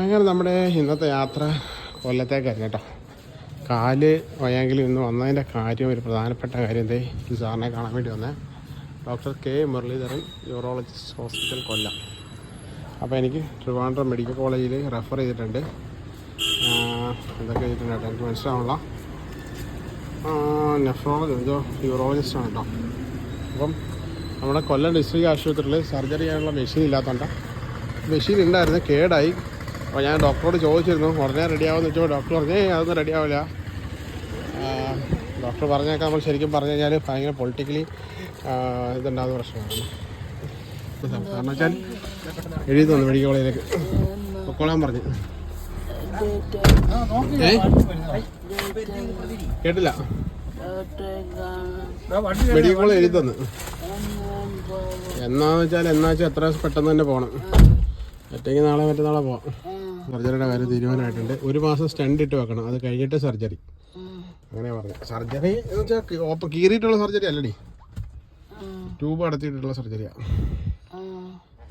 അങ്ങനെ നമ്മുടെ ഇന്നത്തെ യാത്ര കൊല്ലത്തേക്കായിരുന്നു കേട്ടോ. കാൽ വയ്യെങ്കിലും ഇന്ന് വന്നതിന്റെ കാര്യം ഒരു പ്രധാനപ്പെട്ട കാര്യം എന്തേ ഈ സാറിനെ കാണാൻ വേണ്ടി വന്നേ. Doctor K Muraleedharan urologist hospital Kollam. അപ്പോൾ എനിക്ക് ട്രിവാൻഡ്രം മെഡിക്കൽ കോളേജിൽ റെഫർ ചെയ്തിട്ടുണ്ട്. എന്തൊക്കെ ചെയ്തിട്ടുണ്ട് എനിക്ക് മനസ്സിലാവുള്ള നെഫ്രോളജി യൂറോളജിസ്റ്റ് ആണ് കേട്ടോ. അപ്പം നമ്മുടെ കൊല്ലം ഡിസ്ട്രിക്ട് ആശുപത്രിയിൽ സർജറി ചെയ്യാനുള്ള മെഷീൻ ഇല്ലാത്തതുകൊണ്ട്. മെഷീൻ ഉണ്ടായിരുന്നു കേടായി. അപ്പോൾ ഞാൻ ഡോക്ടറോട് ചോദിച്ചിരുന്നു ഉടനെ റെഡിയാവുമെന്ന് വെച്ചപ്പോൾ ഡോക്ടർ പറഞ്ഞു അതൊന്നും റെഡിയാവില്ല. ഡോക്ടർ പറഞ്ഞേക്കാൻ നമ്മൾ ശരിക്കും പറഞ്ഞു കഴിഞ്ഞാൽ ഭയങ്കര പൊളിറ്റിക്കലി ഇതുണ്ടാകുന്ന പ്രശ്നമാണ്. കാരണം വെച്ചാൽ എഴുതി മെഡിക്കൽ കോളേജിലേക്ക് പൊക്കോളാൻ പറഞ്ഞു. കേട്ടില്ല. മെഡിക്കൽ കോളേജ് എഴുതി തന്നു. എന്നാന്ന് വെച്ചാൽ എന്നാ വെച്ചാൽ എത്ര പെട്ടെന്ന് തന്നെ പോകണം. ഒറ്റയ്ക്ക് നാളെ മറ്റന്നാളെ പോവാം. സർജറിയുടെ കാര്യം തീരുമാനമായിട്ടുണ്ട്. ഒരു മാസം സ്റ്റണ്ട് ഇട്ട് വെക്കണം. അത് കഴിഞ്ഞിട്ട് സർജറി. അങ്ങനെ പറഞ്ഞു. സർജറി എന്ന് വെച്ചാൽ ഓപ്പ കീറിയിട്ടുള്ള സർജറി അല്ലടി. ട്യൂബ് അടത്തിയിട്ടുള്ള സർജറിയാണ്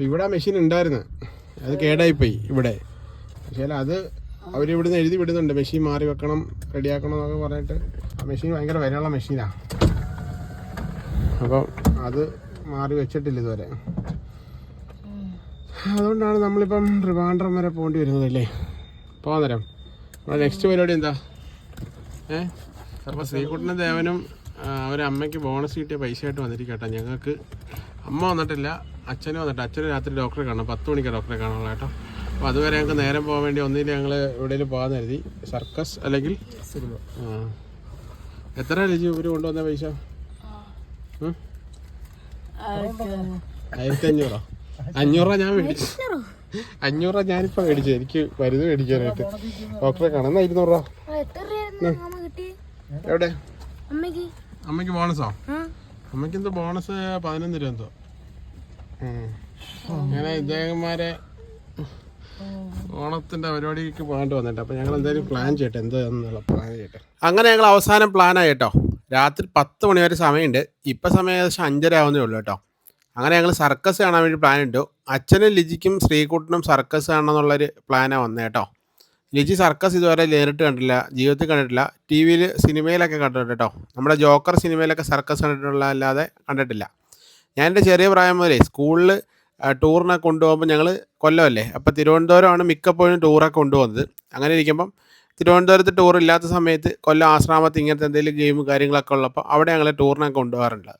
ഇവിടെ മെഷീൻ ഉണ്ടായിരുന്നു. അത് കേടായിപ്പോയി ഇവിടെ. പക്ഷേ അത് അവരിവിടുന്ന് എഴുതി വിടുന്നുണ്ട്. മെഷീൻ മാറി വെക്കണം റെഡിയാക്കണം എന്നൊക്കെ പറഞ്ഞിട്ട്. ആ മെഷീൻ ഭയങ്കര വിലയുള്ള മെഷീനാണ് അപ്പം അത് മാറി വെച്ചിട്ടില്ല ഇതുവരെ. അതുകൊണ്ടാണ് നമ്മളിപ്പം ട്രിവാൻഡ്രം വരെ പോകേണ്ടി വരുന്നത് അല്ലേ? പോകാൻ നമ്മുടെ നെക്സ്റ്റ് പരിപാടി എന്താ? ഏ? അപ്പോൾ ശ്രീകുട്ടനും ദേവനും അവരെ അമ്മയ്ക്ക് ബോണസ് കിട്ടിയ പൈസ ആയിട്ട് വന്നിരിക്കട്ടെ. ഞങ്ങൾക്ക് അമ്മ വന്നിട്ടില്ല അച്ഛനും വന്നിട്ട്. അച്ഛനും രാത്രി ഡോക്ടറെ കാണണം. പത്ത് മണിക്ക് ഡോക്ടറെ കാണുള്ളൂ കേട്ടോ. അപ്പോൾ അതുവരെ ഞങ്ങൾക്ക് നേരം പോകാൻ വേണ്ടി ഒന്നിൽ ഞങ്ങൾ എവിടെയെങ്കിലും പോകാൻ കരുതി. സർക്കസ് അല്ലെങ്കിൽ സിനിമ. എത്ര രജി ഇവർ കൊണ്ടുവന്ന പൈസ? ആയിരത്തി അഞ്ഞൂറോ അഞ്ഞൂറ് ഞാൻ മേടിച്ചു. അഞ്ഞൂറ്? രൂപ ഞാനിപ്പോ മേടിച്ചു. എനിക്ക് മരുന്ന് മേടിക്കാനായിട്ട്. ഡോക്ടറെ കാണുന്ന ഇരുന്നൂറ് രൂപ. എവിടെ? അമ്മയ്ക്ക് അമ്മയ്ക്ക് ബോണസോ അമ്മയ്ക്ക് അമ്മയ്ക്ക് എന്തോ ബോണസ് പതിനൊന്ന് രൂപ എന്തോ. അങ്ങനെ ഇദ്ദേഹന്മാരെ ഓണത്തിന്റെ പരിപാടിക്ക് പോകാണ്ട് വന്നിട്ട് അപ്പൊ ഞങ്ങൾ എന്തായാലും പ്ലാൻ ചെയ്യട്ടെ. എന്താന്നുള്ള പ്ലാൻ ചെയ്യട്ടെ. അങ്ങനെ ഞങ്ങൾ അവസാനം പ്ലാൻ ആയിട്ടോ രാത്രി പത്ത് മണി വരെ സമയമുണ്ട്. ഇപ്പൊ സമയം ഏകദേശം അഞ്ചര ആവുന്നേ ഉള്ളൂ കേട്ടോ. അങ്ങനെ ഞങ്ങൾ സർക്കസ് കാണാൻ വേണ്ടി പ്ലാൻ ഇട്ടു. അച്ഛനും ലിജിക്കും ശ്രീകുട്ടനും സർക്കസ് കാണണമെന്നുള്ളൊരു പ്ലാനാണ് വന്നത് കേട്ടോ ലിജി സർക്കസ് ഇതുവരെ നേരിട്ട് കണ്ടില്ല ജീവിതത്തിൽ കണ്ടിട്ടില്ല. ടി വിയിൽ സിനിമയിലൊക്കെ കണ്ടിട്ടുണ്ട് കേട്ടോ നമ്മുടെ ജോക്കർ സിനിമയിലൊക്കെ സർക്കസ് കണ്ടിട്ടുള്ള അല്ലാതെ കണ്ടിട്ടില്ല. ഞാൻ എന്റെ ചെറിയ പ്രായം മുതലേ സ്കൂളിൽ ടൂറിനെ കൊണ്ടുപോകുമ്പോൾ ഞങ്ങൾ കൊല്ലമല്ലേ? അപ്പോൾ തിരുവനന്തപുരമാണ് മിക്കപ്പോഴും ടൂറൊക്കെ കൊണ്ടുപോകുന്നത്. അങ്ങനെ ഇരിക്കുമ്പം തിരുവനന്തപുരത്ത് ടൂർ ഇല്ലാത്ത സമയത്ത് കൊല്ലം ആശ്രാമത്ത് ഇങ്ങനത്തെ എന്തെങ്കിലും ഗെയിം കാര്യങ്ങളൊക്കെ ഉള്ളപ്പോൾ അവിടെ ഞങ്ങൾ ടൂറിനൊക്കെ കൊണ്ടുപോകാറുണ്ട്.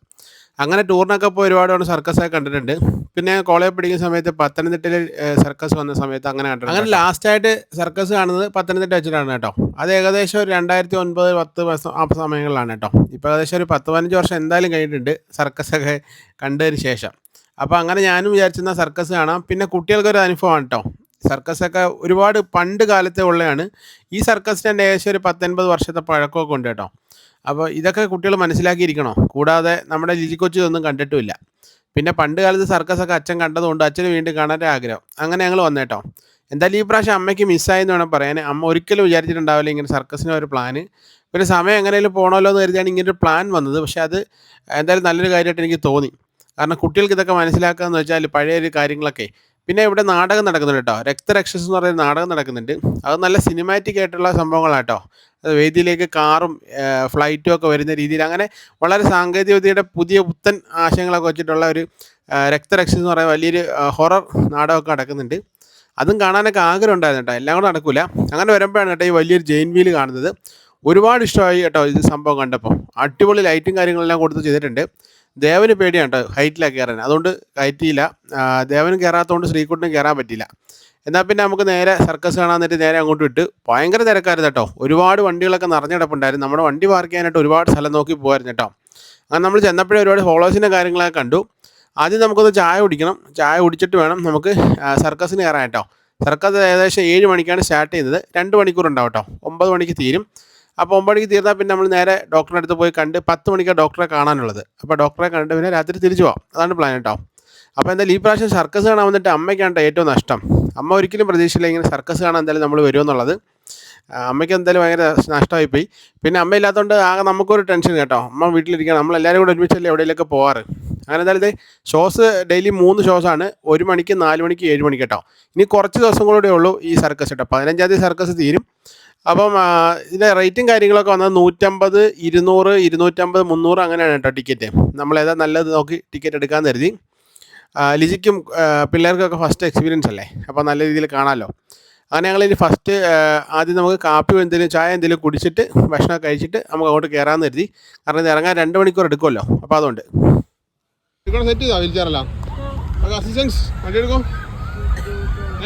അങ്ങനെ ടൂറിനൊക്കെ പോയി ഒരുപാട് തവണ സർക്കസൊക്കെ കണ്ടിട്ടുണ്ട്. പിന്നെ കോളേജ് പഠിക്കുന്ന സമയത്ത് പത്തനംതിട്ടയിൽ സർക്കസ് വന്ന സമയത്ത് അങ്ങനെ കണ്ടിട്ടുണ്ട് അങ്ങനെ ലാസ്റ്റായിട്ട് സർക്കസ് കാണുന്നത് പത്തനംതിട്ട വെച്ചിട്ടാണ് കേട്ടോ. അത് ഏകദേശം ഒരു രണ്ടായിരത്തി ഒൻപത് പത്ത് വർഷം ആ സമയങ്ങളിലാണ് കേട്ടോ. ഇപ്പോൾ ഏകദേശം ഒരു പത്ത് പതിനഞ്ച് വർഷം എന്തായാലും കഴിഞ്ഞിട്ടുണ്ട് സർക്കസൊക്കെ കണ്ടതിന് ശേഷം. അപ്പോൾ അങ്ങനെ ഞാനും വിചാരിച്ചിരുന്ന സർക്കസ് കാണാം. പിന്നെ കുട്ടികൾക്കൊരു അനുഭവമാണ് കേട്ടോ. സർക്കസൊക്കെ ഒരുപാട് പണ്ട് കാലത്തെ ഉള്ളതാണ് ഈ സർക്കസിന്റെ ഏകദേശം ഒരു പത്തൊൻപത് വർഷത്തെ പഴക്കമൊക്കെ ഉണ്ട് കേട്ടോ. അപ്പോൾ ഇതൊക്കെ കുട്ടികൾ മനസ്സിലാക്കിയിരിക്കണോ? കൂടാതെ നമ്മുടെ ലിജി കൊച്ചു ഇതൊന്നും കണ്ടിട്ടുമില്ല. പിന്നെ പണ്ട് കാലത്ത് സർക്കസൊക്കെ അച്ഛൻ കണ്ടതുകൊണ്ട് അച്ഛന് വീണ്ടും കാണാൻ ആഗ്രഹം. അങ്ങനെ ഞങ്ങൾ വന്നേട്ടോ. എന്തായാലും ഈ പ്രാവശ്യം അമ്മയ്ക്ക് മിസ്സായെന്ന് വേണം പറയാൻ. അമ്മ ഒരിക്കലും വിചാരിച്ചിട്ടുണ്ടാവില്ല ഇങ്ങനെ സർക്കസിന് ഒരു പ്ലാന് പിന്നെ സമയം എങ്ങനെയും പോകണമല്ലോ എന്ന് കരുതിയാണ് ഇങ്ങനൊരു പ്ലാൻ വന്നത്. പക്ഷേ അത് എന്തായാലും നല്ലൊരു കാര്യമായിട്ട് എനിക്ക് തോന്നി. കാരണം കുട്ടികൾക്ക് ഇതൊക്കെ മനസ്സിലാക്കുക എന്ന് വെച്ചാൽ പഴയ ഒരു കാര്യങ്ങളൊക്കെ പിന്നെ ഇവിടെ നാടകം നടക്കുന്നുണ്ട് കേട്ടോ. രക്തരക്ഷസ് എന്ന് പറയുന്ന നാടകം നടക്കുന്നുണ്ട്. അത് നല്ല സിനിമാറ്റിക് ആയിട്ടുള്ള സംഭവങ്ങളാണ് കേട്ടോ അത് വേദിയിലേക്ക് കാറും ഫ്ലൈറ്റും ഒക്കെ വരുന്ന രീതിയിൽ അങ്ങനെ വളരെ സാങ്കേതികവിദ്യയുടെ പുതിയ പുത്തൻ ആശയങ്ങളൊക്കെ വെച്ചിട്ടുള്ള ഒരു രക്തരക്ഷസ് എന്ന് പറയുന്ന വലിയൊരു ഹൊറർ നാടകമൊക്കെ നടക്കുന്നുണ്ട്. അതും കാണാനൊക്കെ ആഗ്രഹം ഉണ്ടായിരുന്നു കേട്ടോ. എല്ലാം കൂടെ നടക്കില്ല അങ്ങനെ വരുമ്പോഴാണ് കേട്ടോ ഈ വലിയൊരു ജെയിൻ വീൽ കാണുന്നത്. ഒരുപാട് ഇഷ്ടമായി കേട്ടോ ഇത് സംഭവം കണ്ടപ്പോൾ. അടിപൊളി ലൈറ്റും കാര്യങ്ങളെല്ലാം കൊടുത്ത് ചെയ്തിട്ടുണ്ട്. ദേവന് പേടിയാണ് കേട്ടോ ഹൈറ്റിലാണ് കയറാൻ. അതുകൊണ്ട് കയറ്റിയില്ല ദേവനും കയറാത്തതുകൊണ്ട് ശ്രീകുട്ടനും കയറാൻ പറ്റിയില്ല. എന്നാൽ പിന്നെ നമുക്ക് നേരെ സർക്കസ് കാണാൻ നേരിട്ട് നേരെ അങ്ങോട്ട് വിട്ട് ഭയങ്കര തിരക്കായിരുന്നു കേട്ടോ. ഒരുപാട് വണ്ടികളൊക്കെ നിറഞ്ഞിടപ്പുണ്ടായിരുന്നു നമ്മുടെ വണ്ടി പാർക്ക് ചെയ്യാനായിട്ട് ഒരുപാട് സ്ഥലം നോക്കി പോകായിരുന്നു കേട്ടോ. അങ്ങനെ നമ്മൾ ചെന്നപ്പോഴേ ഒരുപാട് ഫോളോവേഴ്സിന്റെ കാര്യങ്ങളൊക്കെ കണ്ടു. ആദ്യം നമുക്കൊന്ന് ചായ കുടിക്കണം. ചായ കുടിച്ചിട്ട് വേണം നമുക്ക് സർക്കസിന് കയറാൻ കേട്ടോ. സർക്കസ് ഏകദേശം ഏഴ് മണിക്കാണ് സ്റ്റാർട്ട് ചെയ്യുന്നത്. രണ്ട് മണിക്കൂർ ഉണ്ടാവും കേട്ടോ. ഒമ്പത് മണിക്ക് തീരും. അപ്പോൾ ഒമ്പത് മണിക്ക് തീർന്നാൽ പിന്നെ നമ്മൾ നേരെ ഡോക്ടറെ അടുത്ത് പോയി കണ്ട് പത്ത് മണിക്കാണ് ഡോക്ടറെ കാണാനുള്ളത്. അപ്പോൾ ഡോക്ടറെ കണ്ട് പിന്നെ രാത്രി തിരിച്ചു പോകാം അതാണ് പ്ലാൻ കേട്ടോ അപ്പോൾ എന്തായാലും ഈ പ്രാവശ്യം സർക്കസ് കാണാൻ വന്നിട്ട് അമ്മയ്ക്കാണ് ഏറ്റവും നഷ്ടം. അമ്മ ഒരിക്കലും പ്രതീക്ഷയില്ല ഇങ്ങനെ സർക്കസ് കാണാൻ എന്തായാലും നമ്മൾ വരുമെന്നുള്ളത് അമ്മയ്ക്ക് എന്തായാലും ഭയങ്കര നഷ്ടമായിപ്പോയി പിന്നെ അമ്മ ഇല്ലാത്തതുകൊണ്ട് ആകെ നമുക്കൊരു ടെൻഷൻ കേട്ടോ. അമ്മ വീട്ടിലിരിക്കണം. നമ്മളെല്ലാവരും കൂടെ ഒരുമിച്ചല്ലേ എവിടെയെങ്കിലൊക്കെ പോകാറ് അങ്ങനെ എന്തായാലും ഇതേ ഷോസ് ഡെയിലി മൂന്ന് ഷോസ് ആണ്. ഒരു മണിക്ക് നാല് മണിക്ക് ഏഴ് മണിക്ക് കേട്ടോ ഇനി കുറച്ച് ദിവസം കൂടെ ഉള്ളൂ ഈ സർക്കസ് കേട്ടോ പതിനഞ്ചാം തീയതി സർക്കസ് തീരും. അപ്പം ഇത് റേറ്റും കാര്യങ്ങളൊക്കെ വന്നത് നൂറ്റമ്പത് ഇരുന്നൂറ് ഇരുന്നൂറ്റമ്പത് മുന്നൂറ് അങ്ങനെയാണ് കേട്ടോ ടിക്കറ്റ്. നമ്മൾ ഏതാ നല്ലത് നോക്കി ടിക്കറ്റ് എടുക്കാൻ കരുതി. ലിജിക്കും പിള്ളേർക്കൊക്കെ ഫസ്റ്റ് എക്സ്പീരിയൻസ് അല്ലേ? അപ്പോൾ നല്ല രീതിയിൽ കാണാമല്ലോ അങ്ങനെ ഞങ്ങൾ ഇനി ഫസ്റ്റ് ആദ്യം നമുക്ക് കാപ്പി എന്തെങ്കിലും ചായ എന്തെങ്കിലും കുടിച്ചിട്ട് ഭക്ഷണം കഴിച്ചിട്ട് നമുക്ക് അങ്ങോട്ട് കയറാമെന്ന് കരുതി. കാരണം ഇത് ഇറങ്ങാൻ രണ്ട് മണിക്കൂർ എടുക്കുമല്ലോ. അപ്പോൾ അതുകൊണ്ട്. സെറ്റ് ചെയ്താ? വിളിച്ചാറല്ലോ അസിസ്റ്റൻസ് വണ്ടി എടുക്കും?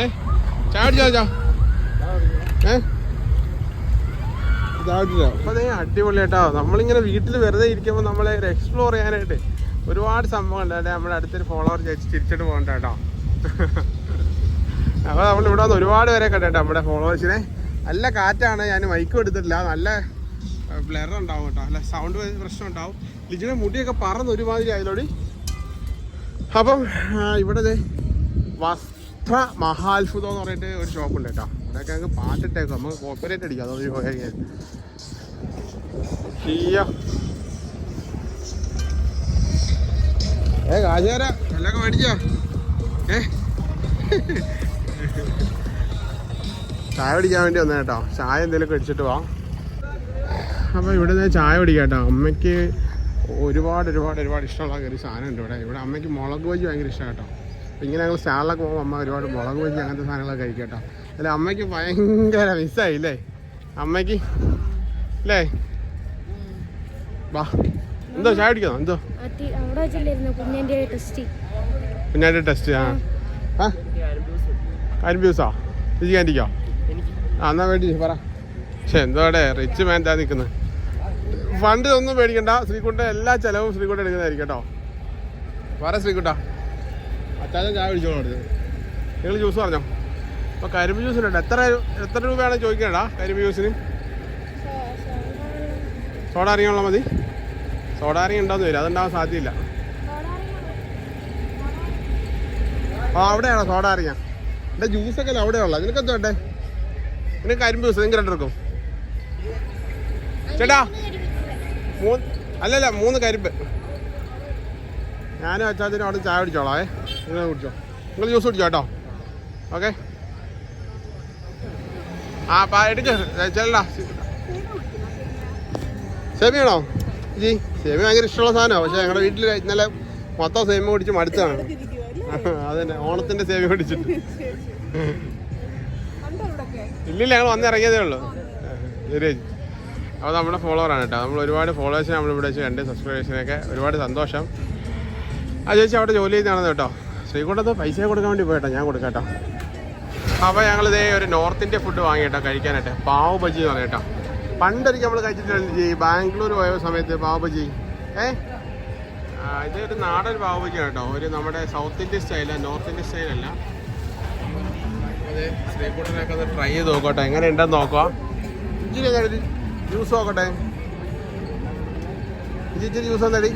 ഏ? ചായ അടിച്ചാ ചാ ഏ അപ്പൊ അതേ നമ്മളിങ്ങനെ വീട്ടിൽ വെറുതെ ഇരിക്കുമ്പോൾ നമ്മളെ എക്സ്പ്ലോർ ചെയ്യാനായിട്ട് ഒരുപാട് സംഭവം ഉണ്ട്. അല്ലെ നമ്മുടെ അടുത്തൊരു ഫോളോവർ ചേച്ചി തിരിച്ചിട്ട് പോകണ്ട അപ്പോൾ നമ്മൾ ഇവിടെ വന്ന് ഒരുപാട് പേരെ കണ്ടേട്ടോ നമ്മുടെ ഫോളോവേഴ്സിനെ. നല്ല കാറ്റാണ്. ഞാൻ മൈക്കും എടുത്തിട്ടില്ല. നല്ല ബ്ലർ ഉണ്ടാവും കേട്ടോ. അല്ല സൗണ്ട് പ്രശ്നം ഉണ്ടാവും. ലിജിയുടെ മുടിയൊക്കെ പറന്ന് ഒരുമാതിരി ആയതോടി. അപ്പം ഇവിടെ വസ്ത്ര മഹാത്ഭുതം എന്ന് പറഞ്ഞിട്ട് ഒരു ഷോപ്പ് ഉണ്ട് കേട്ടോ. അതൊക്കെ അങ്ങ് പാട്ടിട്ടേക്കും നമുക്ക് കോപ്പറേറ്റ് അടിക്കാം. അതൊരു പോയാൽ ഏ കാശുകാര എല്ലാം മേടിച്ചോ? ഏ? ചായ പിടിക്കാൻ വേണ്ടി വന്നേ കേട്ടോ. ചായ എന്തെങ്കിലും അടിച്ചിട്ട് വാ. അപ്പോൾ ഇവിടെ നിന്ന് ചായ പിടിക്കാം കേട്ടോ. അമ്മയ്ക്ക് ഒരുപാട് ഒരുപാട് ഒരുപാട് ഇഷ്ടമുള്ള ഒരു സാധനം ഉണ്ട് ഇവിടെ. ഇവിടെ അമ്മയ്ക്ക് മുളക് ബജി ഭയങ്കര ഇഷ്ടമാണ് കേട്ടോ. ഇങ്ങനെ ഞങ്ങൾ സ്റ്റാളിലൊക്കെ പോകുമ്പോൾ അമ്മ ഒരുപാട് മുളക് വെച്ച് അങ്ങനത്തെ സാധനങ്ങളൊക്കെ കഴിക്കും കേട്ടോ അല്ല അമ്മയ്ക്ക് ഭയങ്കര മിസ്സായി അല്ലേ അമ്മയ്ക്ക് അല്ലേ വാ. എന്തോ ചായ പിടിക്കുന്നോ എന്തോ? കുഞ്ഞാന്റെ ടെസ്റ്റ്. ആ. രുചി കാന്റിക്കോ ആ എന്നാ വേണ്ടി പറ. പക്ഷെ എന്തോടെ റിച്ച് മാൻ താ നിൽക്കുന്നത് ഫണ്ട് ഒന്നും പേടിക്കണ്ട. ശ്രീകുട്ട എല്ലാ ചെലവും ശ്രീകുട്ട എടുക്കുന്നതായിരിക്കും കേട്ടോ. പറ ശ്രീകുട്ട. അച്ചാച്ചൻ ചായ പിടിച്ചോളൂ നിങ്ങൾ ജ്യൂസ് പറഞ്ഞോ? അപ്പോൾ കരിമ്പ് ജ്യൂസിനുണ്ട് എത്ര എത്ര രൂപയാണ് ചോദിക്കണടാ കരിമ്പ് ജ്യൂസിന് സോഡ അറിയാനുള്ള മതി. സോഡ അറിയ ഉണ്ടാവുന്ന വരും. അതുണ്ടാവാൻ സാധ്യമില്ല ആ അവിടെയാണോ സോഡ അറിയാം ജ്യൂസ് ഒക്കെ അല്ല അവിടെയുള്ള നിനക്ക് എന്താ വേണ്ടേ? നിനക്ക് കരിമ്പ് ജ്യൂസ് നിങ്ങൾക്ക് രണ്ടെടുക്കും. ചേട്ടാ മൂന്ന് അല്ലല്ല മൂന്ന് കരിമ്പ്. ഞാനും അച്ചാച്ചനും അവിടെ ചായ പിടിച്ചോളാം ഏ? നിങ്ങൾ കുടിച്ചോ നിങ്ങൾ ജ്യൂസ് കുടിച്ചോ കേട്ടോ? ഓക്കെ ആ പാ എടുക്ക. ചെല്ലടാ. സേമിയാണോ ജി സേമി ഭയങ്കര ഇഷ്ടമുള്ള സാധനമാണ് പക്ഷേ ഞങ്ങളുടെ വീട്ടിൽ ഇന്നലെ മൊത്തം സേമി കുടിച്ച് മടുത്താണ് അതന്നെ ഓണത്തിന്റെ സേമി കുടിച്ചിട്ട് ഇല്ലില്ല ഞങ്ങൾ വന്നിറങ്ങിയതേ ഉള്ളൂ. ശരി അപ്പോൾ നമ്മുടെ ഫോളോവറാണ് കേട്ടോ. നമ്മൾ ഒരുപാട് ഫോളോവേഴ്സിനെ നമ്മൾ ഇവിടെ വെച്ച് കണ്ട് സബ്സ്ക്രൈബേഴ്സിനൊക്കെ ഒരുപാട് സന്തോഷം. ആ ചേച്ചി അവിടെ ജോലി ചെയ്യുന്നതാണെന്ന് കേട്ടോ? ശ്രീകുണ്ടത്ത് പൈസ കൊടുക്കാൻ വേണ്ടി പോയിട്ടോ ഞാൻ കൊടുക്കാട്ടോ. അപ്പൊ അപ്പോൾ ഞങ്ങളിതേ ഒരു നോർത്ത് ഇന്ത്യ ഫുഡ് വാങ്ങിയിട്ടോ കഴിക്കാനായിട്ട്. പാവ് ബജി എന്ന് പറയട്ടോ പണ്ടൊരിക്കൽ നമ്മൾ കഴിച്ചിട്ടുണ്ട് ഈ ബാംഗ്ലൂർ പോയ സമയത്ത് പാവ് ബജി. ഏ? ഒരു നാടൻ പാവ് ബജി കേട്ടോ. ഒരു നമ്മുടെ സൗത്ത് ഇന്ത്യൻ സ്റ്റൈല നോർത്ത് ഇന്ത്യൻ സ്റ്റൈലല്ല ശ്രീകുട്ടനൊക്കെ ഒന്ന് ട്രൈ ചെയ്ത് നോക്കട്ടെ. എങ്ങനെ ഉണ്ടെന്ന് നോക്കാം ഇച്ചിരി ജ്യൂസ് നോക്കട്ടെ. ഇച്ചി ഇച്ചിരി ജ്യൂസ് ഒന്നടി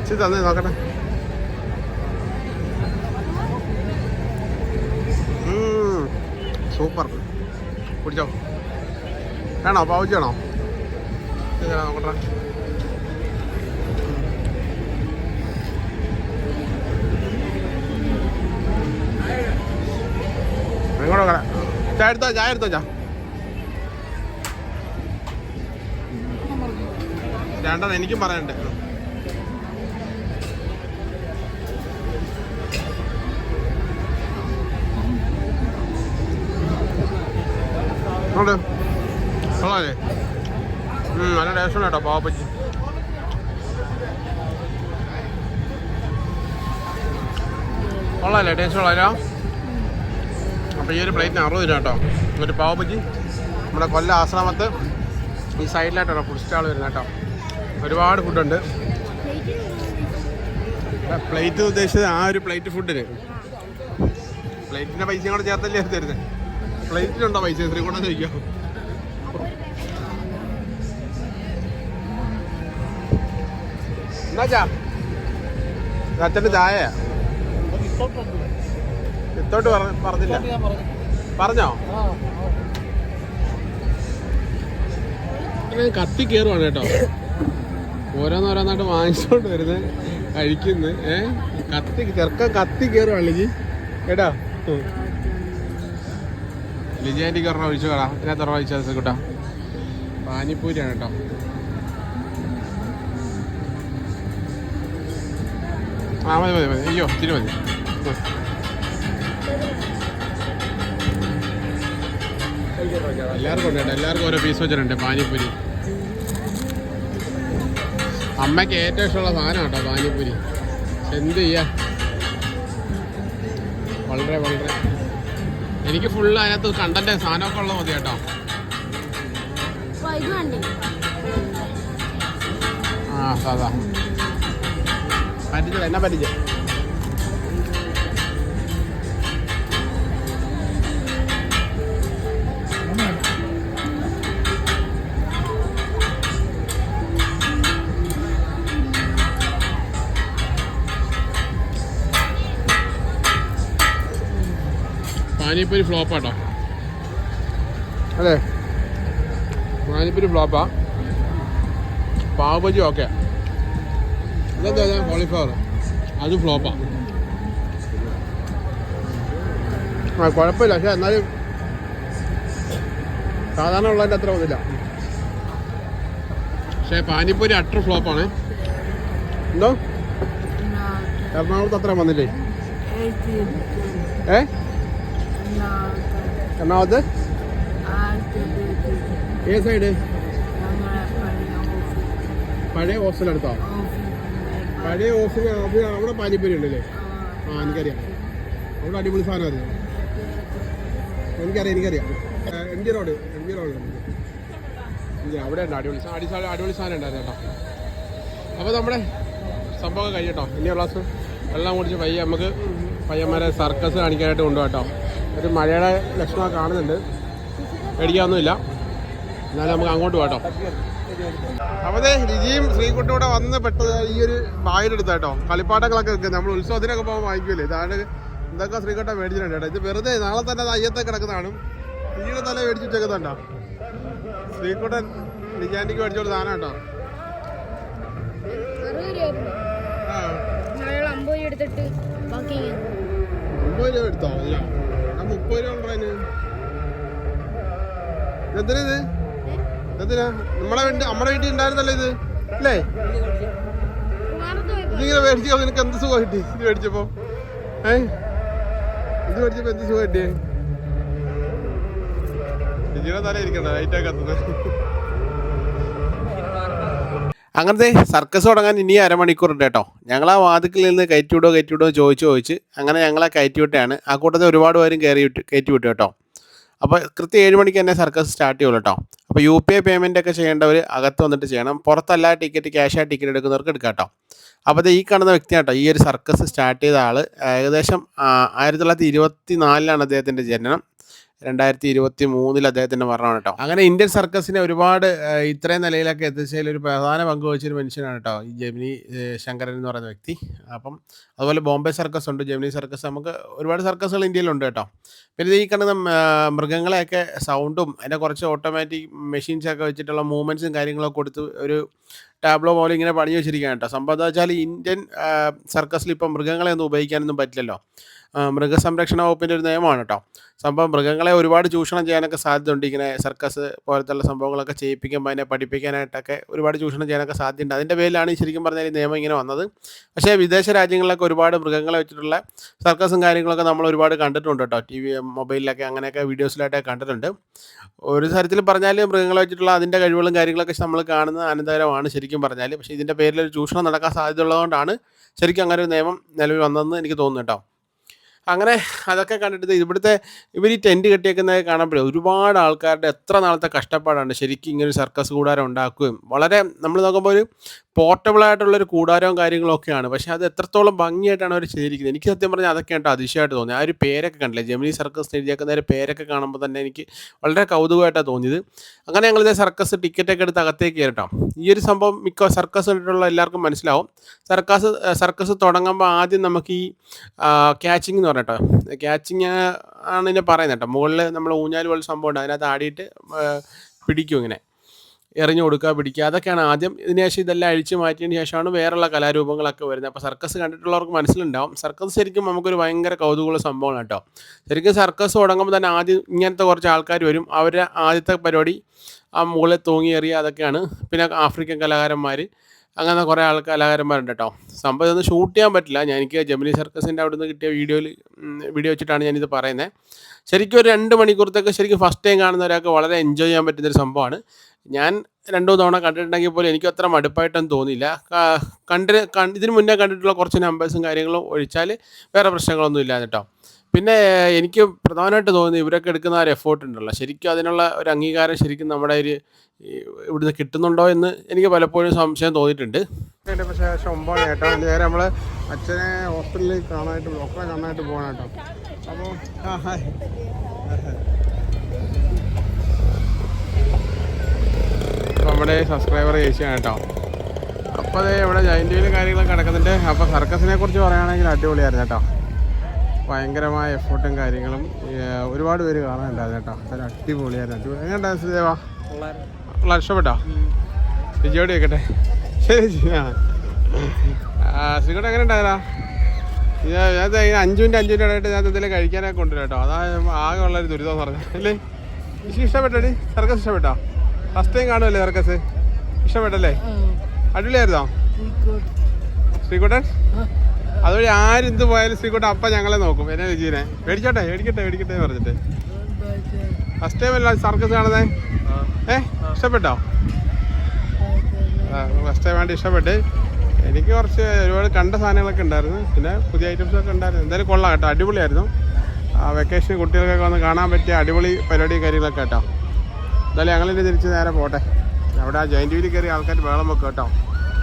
ഇച്ചിരി തന്നെ നോക്കട്ടെ. സൂപ്പർ. കുടിച്ചോ? വേണോ ഇങ്ങനെ നോക്കട്ടെ. ഇങ്ങോട്ട് നോക്കട്ടെ. ചായ എടുത്തോ ചായ എടുത്തോ ചാ? രണ്ടെണ്ണം എനിക്കും പറയണ്ടേ നല്ല ടേസ്റ്റ് കേട്ടോ പാവപ്പച്ചി. കൊള്ളാല്ലേ ടേസ്റ്റ് കൊള്ളാലോ അപ്പോൾ ഈ ഒരു പ്ലേറ്റിന് അറുപത് രൂപ കേട്ടോ. ഒരു പാവപ്പച്ചി. നമ്മുടെ കൊല്ല ആശ്രമത്ത് ഈ സൈഡിലായിട്ടാണ് ഫുഡ് സ്റ്റാൾ വരുന്നത് കേട്ടോ. ഒരുപാട് ഫുഡുണ്ട് പ്ലേറ്റ് ഉദ്ദേശിച്ചത് ആ ഒരു പ്ലേറ്റ് ഫുഡിന് പ്ലേറ്റിന്റെ പൈസയും കൂടെ ചേർത്തല്ലേ തരുന്നത് പ്ലേറ്റിലുണ്ടോ പൈസ? ശ്രീകുണ്ഠം ചോദിക്കാം. എന്നാച്ചാ അച്ഛന്റെ ചായ ഇത്തോട്ട് പറ പറഞ്ഞില്ല. പറഞ്ഞോ? കത്തി കയറുവാണ് കേട്ടോ. ഓരോന്നോരോന്നായിട്ട് വാങ്ങിച്ചോണ്ട് വരുന്നത് കഴിക്കുന്നു. ഏ? കത്തി ചെറുക്കം കത്തി കയറും അല്ലെങ്കിൽ കേട്ടോ? ലിജാന്റെ ലിജി ആന്റിക്ക് ഒഴിച്ചു കേടാ ഇതിനകത്ത് ഒരെണ്ണം ഒഴിച്ചാൽ കേട്ടോ. പാനിപ്പൂരിയാണ് കേട്ടോ. ആ മതി മതി മതി. അയ്യോ ഇച്ചിരി മതി. എല്ലാവർക്കും ഉണ്ട് എല്ലാവർക്കും ഓരോ പീസ് വെച്ചിട്ടുണ്ട് പാനിപ്പൂരി. അമ്മയ്ക്ക് ഏറ്റവും ഇഷ്ടമുള്ള സാധനം കേട്ടോ പാനിപ്പൂരി. എന്ത് ചെയ്യാ? വളരെ വളരെ. എനിക്ക് ഫുള്ള് അതിനകത്ത് കണ്ടന്റ് സാധനമൊക്കെ ഉള്ളത് മതി കേട്ടോ. ആ സാധാ പറ്റിച്ചത് എന്നാ പറ്റിച്ച? പാനിപ്പൂരി ഫ്ലോപ്പാട്ടോ അതെ. പാനിപ്പൂരി ഫ്ലോപ്പാ പാവ്ബജി ഓക്കെ. ഇതെന്താ കോളിഫ്ലവർ അത് ഫ്ലോപ്പാ ആ. കുഴപ്പമില്ല. പക്ഷെ എന്നാലും സാധാരണ ഉള്ളതിന്റെ അത്ര ഒന്നുമില്ല പക്ഷേ പാനിപ്പൂരി അട്ടർ ഫ്ലോപ്പാണ് എന്തോ? എറണാകുളത്ത് അത്ര വന്നില്ലേ? ഏ? എറണാകുളത്ത്? ഏ സൈഡ് പഴയ ഹോസ്റ്റൽ അടുത്തോ? പഴയ ഹോസ്റ്റൽ അവിടെ പാനിപ്പൂരി ഉണ്ടല്ലേ? ആ എനിക്കറിയാം. അവിടെ അടിപൊളി സാധനമായിരുന്നു എനിക്കറിയാം എനിക്കറിയാം. M G road M G road അവിടെ ഉണ്ട് അടിപൊളി അടി അടിപൊളി സാധനം ഉണ്ടായിരുന്നു കേട്ടോ. അപ്പോൾ നമ്മുടെ സംഭവം കഴിഞ്ഞിട്ടോ ഇനിയുള്ള ക്ലാസ് വെള്ളം കുടിച്ച് പയ്യെ നമുക്ക് പയ്യന്മാരെ സർക്കസ് കാണിക്കാനായിട്ട് കൊണ്ടുപോകാം കേട്ടോ. ഒരു മഴയുടെ ലക്ഷണം കാണുന്നുണ്ട്. പേടിക്കാവുന്നില്ല എന്നാലും നമുക്ക് അങ്ങോട്ട് പോകട്ടോ കേട്ടോ. അപ്പോൾ രുചിയും ശ്രീകുട്ടും കൂടെ വന്ന് പെട്ടത് ഈ ഒരു ബാഗിലെടുത്ത കേട്ടോ. കളിപ്പാട്ടങ്ങളൊക്കെ വെക്കുന്നത് നമ്മൾ ഉത്സവത്തിനൊക്കെ പോകാൻ വാങ്ങിക്കൂലേ? ഇതാണ് ഇതൊക്കെ ശ്രീകുട്ട മേടിച്ചിട്ടുണ്ട് കേട്ടോ. ഇത് വെറുതെ നാളെ തന്നെ അത് അയ്യത്തെ കിടക്കുന്നതാണ്. തീയുടെ തല മേടിച്ച് വെച്ചേക്കുന്നുണ്ടോ ശ്രീകുട്ടൻ രുചാന്റിക്ക് മേടിച്ചോട് സാധനം കേട്ടോ അമ്പത് രൂപ. എടുത്തോ? മുപ്പത് രൂപ ഉണ്ടോ അതിന് എന്തിനാ ഇത്? എന്തിനാ? നമ്മളെ വീട്ടിൽ നമ്മുടെ വീട്ടിൽ ഉണ്ടായിരുന്നല്ലോ ഇത്. അല്ലേ. ഇതിങ്ങനെ മേടിച്ചോ നിനക്ക് എന്ത് സുഖം കിട്ടി? ഇത് മേടിച്ചപ്പോ? ഏ? ഇത് മേടിച്ചപ്പോ എന്ത് സുഖം കിട്ടിയേ? ചേച്ചിയുടെ തല ഇരിക്കണ്ട ലൈറ്റൊക്കെ കത്തുന്നത്. അങ്ങനത്തെ സർക്കസ് തുടങ്ങാൻ ഇനി അരമണിക്കൂറുണ്ട് കേട്ടോ. ഞങ്ങൾ ആ വാതിക്കിൽ നിന്ന് കയറ്റി കയറ്റിവിടോ കയറ്റി വിടോ ചോദിച്ച് ചോദിച്ച് അങ്ങനെ ഞങ്ങളെ കയറ്റി വിട്ടാണ് ആ കൂട്ടത്തിൽ ഒരുപാട് പേരും കയറി വിട്ട് കയറ്റി വിട്ടു കേട്ടോ. അപ്പോൾ കൃത്യം ഏഴ് മണിക്ക് തന്നെ സർക്കസ് സ്റ്റാർട്ട് ചെയ്യുള്ളൂ കേട്ടോ. അപ്പോൾ യു പി ഐ പേയ്മെന്റ് ഒക്കെ ചെയ്യേണ്ടവർ അകത്ത് വന്നിട്ട് ചെയ്യണം. പുറത്തല്ല ടിക്കറ്റ് ക്യാഷായി ടിക്കറ്റ് എടുക്കുന്നവർക്ക് എടുക്കാം കേട്ടോ. അപ്പോൾ ഈ കാണുന്ന വ്യക്തിയാണ് കേട്ടോ. ഈ ഒരു സർക്കസ് സ്റ്റാർട്ട് ചെയ്ത ആൾ ഏകദേശം ആയിരത്തി തൊള്ളായിരത്തി ഇരുപത്തി നാലിലാണ് അദ്ദേഹത്തിന്റെ ജനനം. രണ്ടായിരത്തി ഇരുപത്തി മൂന്നിൽ അദ്ദേഹത്തിന്റെ മരണമാണ് കേട്ടോ. അങ്ങനെ ഇന്ത്യൻ സർക്കസിനെ ഒരുപാട് ഇത്രയും നിലയിലൊക്കെ എത്തിച്ചതിൽ ഒരു പ്രധാന പങ്ക് വഹിച്ചൊരു മനുഷ്യനാണ് കേട്ടോ ഈ ജമിനി ശങ്കരൻ എന്ന് പറയുന്ന വ്യക്തി. അപ്പം അതുപോലെ ബോംബെ സർക്കസ് ഉണ്ട് ജമിനി സർക്കസ് നമുക്ക് ഒരുപാട് സർക്കസുകൾ ഇന്ത്യയിലുണ്ട് കേട്ടോ. പിന്നെ ഈ കാണുന്ന മൃഗങ്ങളെയൊക്കെ സൗണ്ടും അതിന്റെ കുറച്ച് ഓട്ടോമാറ്റിക് മെഷീൻസൊക്കെ വെച്ചിട്ടുള്ള മൂവ്മെന്റ്സും കാര്യങ്ങളൊക്കെ കൊടുത്ത് ഒരു ടാബ്ലോ പോലെ ഇങ്ങനെ പണിഞ്ഞു വെച്ചിരിക്കുകയാണ് കേട്ടോ. സംഭവം എന്താ വെച്ചാൽ ഇന്ത്യൻ സർക്കസിൽ ഇപ്പം മൃഗങ്ങളെ ഒന്നും ഉപയോഗിക്കാനൊന്നും പറ്റില്ലല്ലോ. മൃഗസംരക്ഷണ വകുപ്പിന്റെ ഒരു നിയമമാണ് കേട്ടോ സംഭവം മൃഗങ്ങളെ ഒരുപാട് ചൂഷണം ചെയ്യാനൊക്കെ സാധ്യതയുണ്ട്. ഇങ്ങനെ സർക്കസ് പോലത്തുള്ള സംഭവങ്ങളൊക്കെ ചെയ്യിപ്പിക്കുമ്പോൾ അതിനെ പഠിപ്പിക്കാനായിട്ടൊക്കെ ഒരുപാട് ചൂഷണം ചെയ്യാനൊക്കെ സാധ്യതയുണ്ട്. അതിന്റെ പേരിലാണ് ശരിക്കും പറഞ്ഞാൽ ഈ നിയമം ഇങ്ങനെ വന്നത്. പക്ഷേ വിദേശ രാജ്യങ്ങളിലൊക്കെ ഒരുപാട് മൃഗങ്ങളെ വെച്ചിട്ടുള്ള സർക്കസും കാര്യങ്ങളൊക്കെ നമ്മൾ ഒരുപാട് കണ്ടിട്ടുണ്ട് കേട്ടോ ടി വി മൊബൈലിലൊക്കെ അങ്ങനെയൊക്കെ വീഡിയോസിലായിട്ടൊക്കെ കണ്ടിട്ടുണ്ട്. ഒരു തരത്തിൽ പറഞ്ഞാൽ മൃഗങ്ങളെ വെച്ചിട്ടുള്ള അതിന്റെ കഴിവുകളും കാര്യങ്ങളൊക്കെ നമ്മൾ കാണുന്ന അനന്തരമാണ് ശരിക്കും പറഞ്ഞാൽ. പക്ഷേ ഇതിന്റെ പേരിൽ ഒരു ചൂഷണം നടക്കാൻ സാധ്യത ഉള്ളതുകൊണ്ടാണ് ശരിക്കും അങ്ങനെ ഒരു നിയമം നിലവിൽ വന്നതെന്ന് എനിക്ക് തോന്നുന്നു കേട്ടോ അങ്ങനെ അതൊക്കെ കണ്ടിട്ട് ഇവിടുത്തെ ഇവർ ഈ ടെന്റ് കെട്ടിയേക്കുന്നത് കാണുമ്പോഴേ ഒരുപാട് ആൾക്കാരുടെ എത്ര നാളത്തെ കഷ്ടപ്പാടാണ് ശരിക്കും ഇങ്ങനെ സർക്കസ് കൂടാരം ഉണ്ടാക്കുകയും. വളരെ നമ്മൾ നോക്കുമ്പോൾ ഒരു പോർട്ടബിൾ ആയിട്ടുള്ള ഒരു കൂടാരവും കാര്യങ്ങളും ഒക്കെയാണ് പക്ഷെ അത് എത്രത്തോളം ഭംഗിയായിട്ടാണ് അവർ ചെയ്തിരിക്കുന്നത്. എനിക്ക് സത്യം പറഞ്ഞാൽ അതൊക്കെ കേട്ടോ അതിശയമായിട്ട് തോന്നി ആ ഒരു പേരൊക്കെ കണ്ടില്ലേ? ജെമിനി സർക്കസ് എഴുതിയേക്കുന്ന ഒരു പേരൊക്കെ കാണുമ്പോൾ തന്നെ എനിക്ക് വളരെ കൗതുകമായിട്ടാണ് തോന്നിയത്. അങ്ങനെ ഞങ്ങൾ ഞങ്ങളിത് സർക്കസ് ടിക്കറ്റൊക്കെ എടുത്ത് അകത്തേക്ക് കയറട്ടോ ഈ ഒരു സംഭവം മിക്ക സർക്കസ് കണ്ടിട്ടുള്ള എല്ലാവർക്കും മനസ്സിലാവും. സർക്കസ് സർക്കസ് തുടങ്ങുമ്പോൾ ആദ്യം നമുക്ക് ഈ ക്യാച്ചിങ് എന്ന് പറഞ്ഞിട്ടോ ക്യാച്ചിങ് ആണ് ഇതിനെ പറയുന്നത് കേട്ടോ. മുകളിൽ നമ്മൾ ഊഞ്ഞാൽ പോലെ സംഭവം ഉണ്ട്. അതിനകത്ത് ആടിയിട്ട് പിടിക്കും ഇങ്ങനെ. എറിഞ്ഞു കൊടുക്കുക പിടിക്കുക. അതൊക്കെയാണ് ആദ്യം. ഇതിനുശേഷം ഇതെല്ലാം അഴിച്ചു മാറ്റിയതിന് ശേഷമാണ് വേറെയുള്ള കലാരൂപങ്ങളൊക്കെ വരുന്നത്. അപ്പോൾ സർക്കസ് കണ്ടിട്ടുള്ളവർക്ക് മനസ്സിലുണ്ടാവും. സർക്കസ് ശരിക്കും നമുക്കൊരു ഭയങ്കര കൗതുകമുള്ള സംഭവമാണ് കേട്ടോ. ശരിക്കും സർക്കസ് തുടങ്ങുമ്പോൾ തന്നെ ആദ്യം ഇങ്ങനത്തെ കുറച്ച് ആൾക്കാർ വരും. അവരുടെ ആദ്യത്തെ പരിപാടി ആ മുകളിൽ തൂങ്ങി എറിയുക അതൊക്കെയാണ്. പിന്നെ ആഫ്രിക്കൻ കലാകാരന്മാർ അങ്ങനെ കുറേ ആൾ കലാകാരന്മാരുണ്ട് കേട്ടോ സംഭവം ഇതൊന്നും ഷൂട്ട് ചെയ്യാൻ പറ്റില്ല. ഞാൻ എനിക്ക് ജമിനി സർക്കസിന്റെ അവിടെ നിന്ന് കിട്ടിയ വീഡിയോയിൽ വീഡിയോ വെച്ചിട്ടാണ് ഞാനിത് പറയുന്നത് ശരിക്കും ഒരു രണ്ട് മണിക്കൂറത്തേക്ക് ശരിക്കും ഫസ്റ്റ് ടൈം കാണുന്ന ഒരാൾക്ക് വളരെ എൻജോയ് ചെയ്യാൻ പറ്റുന്നൊരു സംഭവമാണ്. ഞാൻ രണ്ടോ തവണ കണ്ടിട്ടുണ്ടെങ്കിൽ പോലും എനിക്ക് അത്ര മടുപ്പായിട്ടൊന്നും തോന്നിയില്ല. കണ്ടിന് കണ്ട് കണ്ട് ഇതിന് മുന്നേ കണ്ടിട്ടുള്ള കുറച്ച് നമ്പേഴ്സും കാര്യങ്ങളും ഒഴിച്ചാൽ വേറെ പ്രശ്നങ്ങളൊന്നും ഇല്ല കേട്ടോ പിന്നെ എനിക്ക് പ്രധാനമായിട്ട് തോന്നുന്നത് ഇവരൊക്കെ എടുക്കുന്ന ആ ഒരു എഫേർട്ട് ഉണ്ടല്ലോ. ശരിക്കും അതിനുള്ള ഒരു അംഗീകാരം ശരിക്കും നമ്മുടെ ഒരു ഇവിടുന്ന് കിട്ടുന്നുണ്ടോ എന്ന് എനിക്ക് പലപ്പോഴും സംശയം തോന്നിയിട്ടുണ്ട്. പക്ഷേ ഒമ്പത് കേട്ടോ. നേരെ അച്ഛനെ ഹോസ്പിറ്റലിൽ കാണാനായിട്ട് ഡോക്ടറെ കാണാനായിട്ട് പോകണം കേട്ടോ. അപ്പോൾ നമ്മുടെ സബ്സ്ക്രൈബർ ചേച്ചിയാണ് കേട്ടോ. അപ്പോൾ അതേ ഇവിടെ ജൈന്റ് കാര്യങ്ങളൊക്കെ കിടക്കുന്നുണ്ട് അപ്പോൾ സർക്കസിനെ കുറിച്ച് പറയുകയാണെങ്കിൽ അടിപൊളിയായിരുന്നു കേട്ടോ. ഭയങ്കരമായ എഫേർട്ടും കാര്യങ്ങളും ഒരുപാട് പേര് കാണാനുണ്ടായിരുന്നു കേട്ടോ. അത് അടിപൊളിയായിരുന്നു. അടിപൊളി. ഡാൻസ് ദേവാ? ഉള്ള ഇഷ്ടപ്പെട്ടോ? വിജയോട് കേൾക്കട്ടെ ശരി ആ ശ്രീകോട്ട് എങ്ങനെ ഉണ്ടായിരുന്നാ ഞാൻ അഞ്ചു മിനിറ്റ് അഞ്ചു മിനിറ്റ് ഇടയിട്ട് ഞാൻ എന്തെങ്കിലും കഴിക്കാനൊക്കെ കൊണ്ടുവരാം കേട്ടോ. അതാ ആകെ ഉള്ളൊരു ദുരിതം പറഞ്ഞു അല്ലേ? ഇഷ്ടം ഇഷ്ടപ്പെട്ടടി? സർക്കസ് ഇഷ്ടപ്പെട്ടോ? ഫസ്റ്റ് ടൈം കാണുമല്ലേ സർക്കസ്? ഇഷ്ടപ്പെട്ടല്ലേ? അടിപൊളിയായിരുന്നോ? ശ്രീകുട്ടൻ? അതുവഴി ആരെന്ത് പോയാലും ശ്രീകുട്ടൻ അപ്പ ഞങ്ങളെ നോക്കും. എന്നെ രുചിനെ മേടിച്ചോട്ടെ മേടിക്കട്ടെ മേടിക്കട്ടെ പറഞ്ഞിട്ട്. ഫസ്റ്റ് ടൈം അല്ല സർക്കസ് കാണുന്നേ? ഏ? ഇഷ്ടപ്പെട്ടോ? ഫസ്റ്റ് ടൈം വേണ്ടി ഇഷ്ടപ്പെട്ട്. എനിക്ക് കുറച്ച് ഒരുപാട് കണ്ട സാധനങ്ങളൊക്കെ ഉണ്ടായിരുന്നു. പിന്നെ പുതിയ ഐറ്റംസ് ഒക്കെ ഉണ്ടായിരുന്നു. എന്തായാലും കൊള്ളാം കേട്ടോ. അടിപൊളിയായിരുന്നു. ആ വെക്കേഷൻ കുട്ടികൾക്കൊക്കെ വന്ന് കാണാൻ പറ്റിയ അടിപൊളി പരിപാടിയും കാര്യങ്ങളൊക്കെ കേട്ടോ. എന്തായാലും ഞങ്ങളിനി തിരിച്ച് നേരെ പോട്ടെ. അവിടെ ആ ജോയിന്റ് വീലിൽ കയറി ആൾക്കാർ വേളം വെക്കും കേട്ടോ.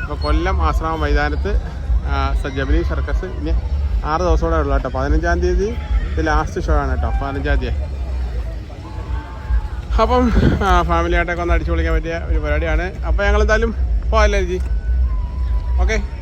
അപ്പോൾ കൊല്ലം ആശ്രമ മൈതാനത്ത് ആ, സ- സർക്കസ് ഇനി ആറ് ദിവസം കൂടെ ഉള്ളു കേട്ടോ. പതിനഞ്ചാം തീയതി ഇത് ലാസ്റ്റ് ഷോ ആണ് കേട്ടോ. പതിനഞ്ചാം തീയതി. അപ്പം ഫാമിലിയായിട്ടൊക്കെ ഒന്ന് അടിച്ചു പൊളിക്കാൻ പറ്റിയ ഒരു പരിപാടിയാണ്. അപ്പോൾ ഞങ്ങൾ എന്തായാലും പോകാമല്ലേ ജി ഓക്കെ